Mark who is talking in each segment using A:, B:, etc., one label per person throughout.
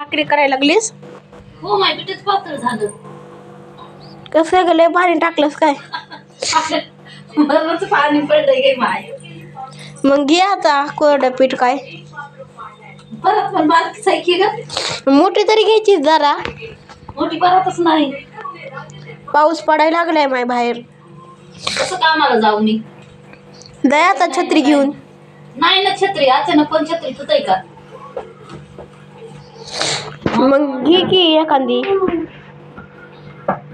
A: भाकरी करायला लागलीस?
B: हो माय पिठच पातळ झालं.
A: कसं गेलं पाणी टाकलंस काय?
B: बरोबरच पाणी पडलंय गे माय.
A: मग घे आता कोरडं पीठ काय.
B: परत पण बारकीच आहे की ग.
A: मोठी तरी घ्यायची जरा.
B: मोठी परतच नाही.
A: पाऊस पडायला लागलाय माय बाहेर.
B: कसं कामाला जाऊ मी.
A: दया आता छत्री घेऊन.
B: नाही ना छत्री अचानक पण छत्री तुटय का?
A: मग घे की एखादी.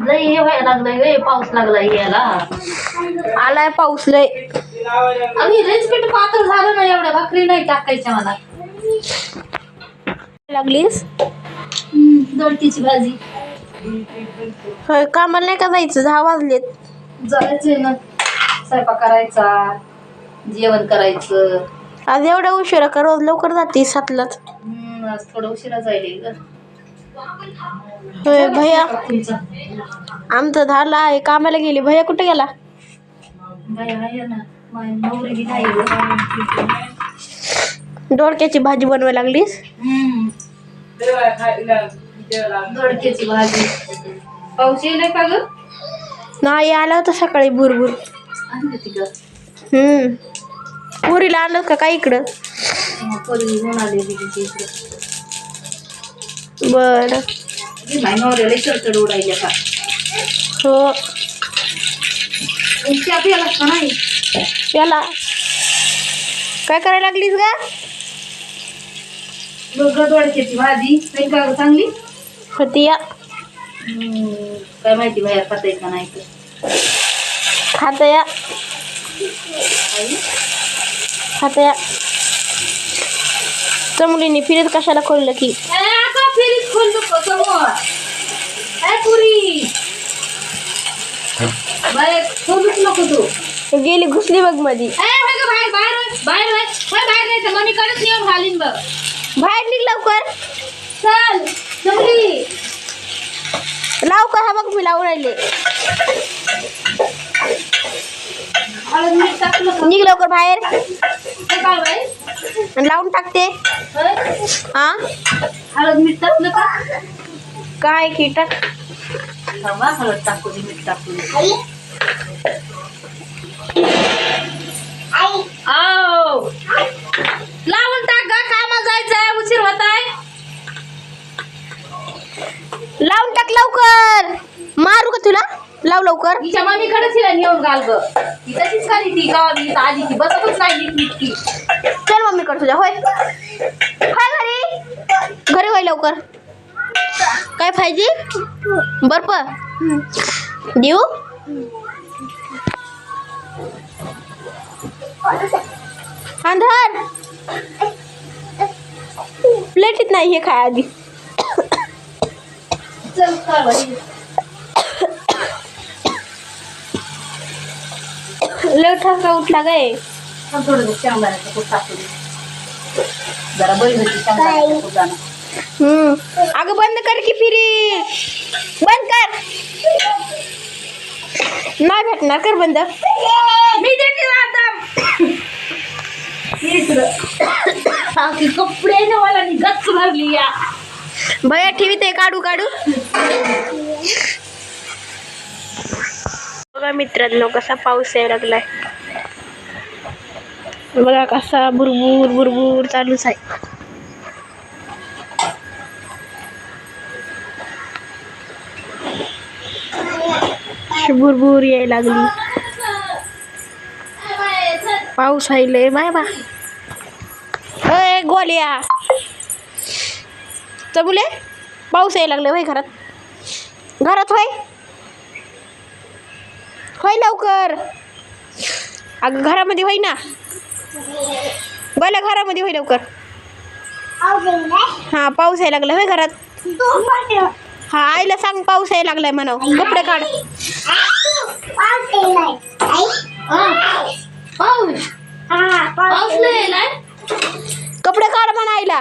B: लय हे व्हायला लागलंय गे पाऊस लागलाय याला
A: आलाय पाऊस लय.
B: आणि रेच पीठ पातळ झालं ना एवढ्या भाकरी नाही टाकायच्या मला.
A: लागलीस?
B: दोडकीची भाजी.
A: होय कामाला नाही का जायचं? दहा वाजलेत.
B: जायचंय ना. स्वयंपाक करायचा जेवण करायचं.
A: आज एवढ्या उशिरा का रोज लवकर जाते सातलाच
B: हम्म, आज थोडं उशिरा जाईल ग
A: होय भैया. आमचं झालं आहे कामाला गेली. भैया कुठे गेला?
B: बाई आहे ना माझी नवरी बी नाही ग.
A: दोडक्याची भाजी बनवायला लागलीस.
B: दोडक्याची भाजी. पाऊस येईल का ग?
A: नाही आला होता सकाळी भुरभुर.
B: आणली ती ग.
A: हम्म. पुरीला आणलं का काय इकडं?
B: पोरगी घेऊन आलेली तिची इकडे
A: बरं.
B: ती नवऱ्याला शर्ट उडायला का
A: हो.
B: त्या प्याला का नाही
A: याला. काय करायला लागलीस का
B: बघ दोडक्याची भाजी काही का चांगली
A: होती या
B: काय माहिती बाहेर खाता का नाही तर
A: खाता या खाता या चमुलीने फिरत कशाला खोललं की? गेली घुसली बघ मधी.
B: बाहेर तर
A: निघ लवकर.
B: चल जमली.
A: लाव का हा बघ मी लावून राहिले? निघ लवकर बाहेर. आणि लावून टाकते.
B: होय?
A: हा?
B: हळद मीठ टाकलं का
A: काय की टाक?
B: थांबा हळद टाकू दे मीठ टाकू दे. आओ लावून टाक गा कामा जायचंय उशीर होत आहे
A: लावून टाक लवकर. मारू का तुला? लाव लवकर.
B: तिच्या मम्मीकडेच हिला नेऊन घाल ग. ती तशीच खाली ती गावा मी इथं आधी ती बसतच नाही नीट नीटकी
A: चल मम्मी कर तुझ्या होय. होय घरी? घरी होय लवकर. काय पाहिजे बर्फ देऊ? अंधार. प्लेटीत नाही हे खाय आधी. लवठा का उठला काय
B: थांब थोडं शेंगदाण्याचं कूट टाकू दे जरा बरी होती शेंगदाण्याचं कूट जाणं.
A: हम्म. अगं बंद कर की फिरी. बंद कर. नाही भेटणार कर बंद.
B: मी देते आता. की कपडे गच्च भरली या.
A: भया ठेवी ते काढू काढू. बघा मित्रांनो कसा पाऊस यायला लागलाय. बघा कसा भुरभूर भुरभूर चालूच आहे. भुरभूर यायला लागली. पाऊस आईले बाय बाय बा. गोल्या. चबुले पाऊस यायला लागले होय घरात. घरात होय. होय लवकर. अगं घरामध्ये होय ना. बोला घरामध्ये होय लवकर. हा पाऊस यायला लागला होय घरात. हा आईला सांग पाऊस यायला लागलाय म्हणाव. कपडे काढ. कपडे काढ म्हणा आईला.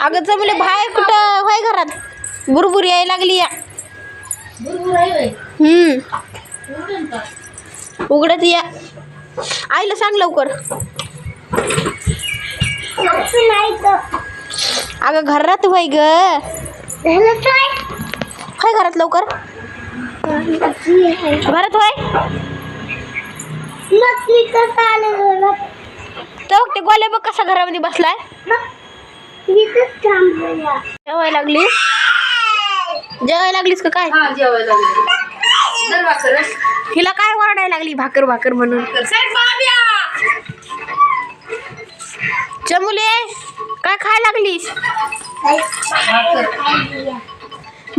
A: अगं जमले बाहेर कुठं? होय घरात. बुरबुर यायला लागली या. हम्म? उघडत या. आईला सांग लवकर. अगं घरात वय ग. काय? घरात लवकर? घरात वय तर ते गोल्या बघ कसा घरामध्ये बसलाय. जेवायला लागलीस जेवायला लागलीस का काय?
B: हा जेवायला लागले.
A: हिला काय वरडायला लागली भाकर भाकर म्हणून?
B: सर बाब्या!
A: चमुले काय खाय लागलीस?
B: भाकर.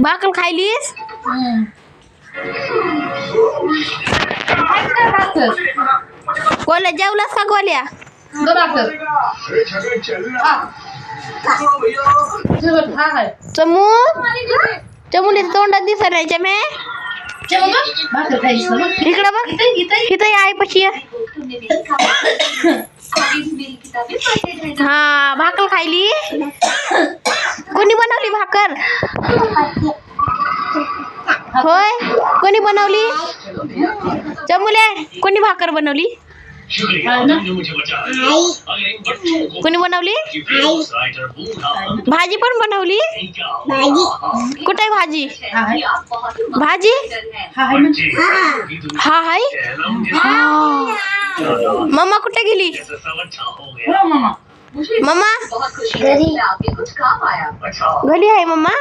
A: भाकर खायलीस? गोल्या जेवलास का गोल्या
B: दो भाकर
A: तोंडात दिसत नाही चमे इकडं बघ.
B: इथं इथं
A: आहे पशी हा भाकर खायली? कोणी बनवली भाकर? होय कोणी बनवली? चमुले कोणी भाकर बनवली? कोणी बनवली भाजी पण बनवली कुठे आहे भाजी। भाजी।
B: हा। आहे ना
A: हा हाय मम्मा। कुठे गेली। मम्मा? घरी आहे mamma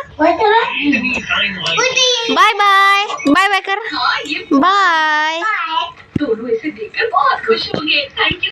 A: bye bye. Bye bye कर। बाय।
C: दोनों इसे देखकर बहुत खुश होंगे। Thank you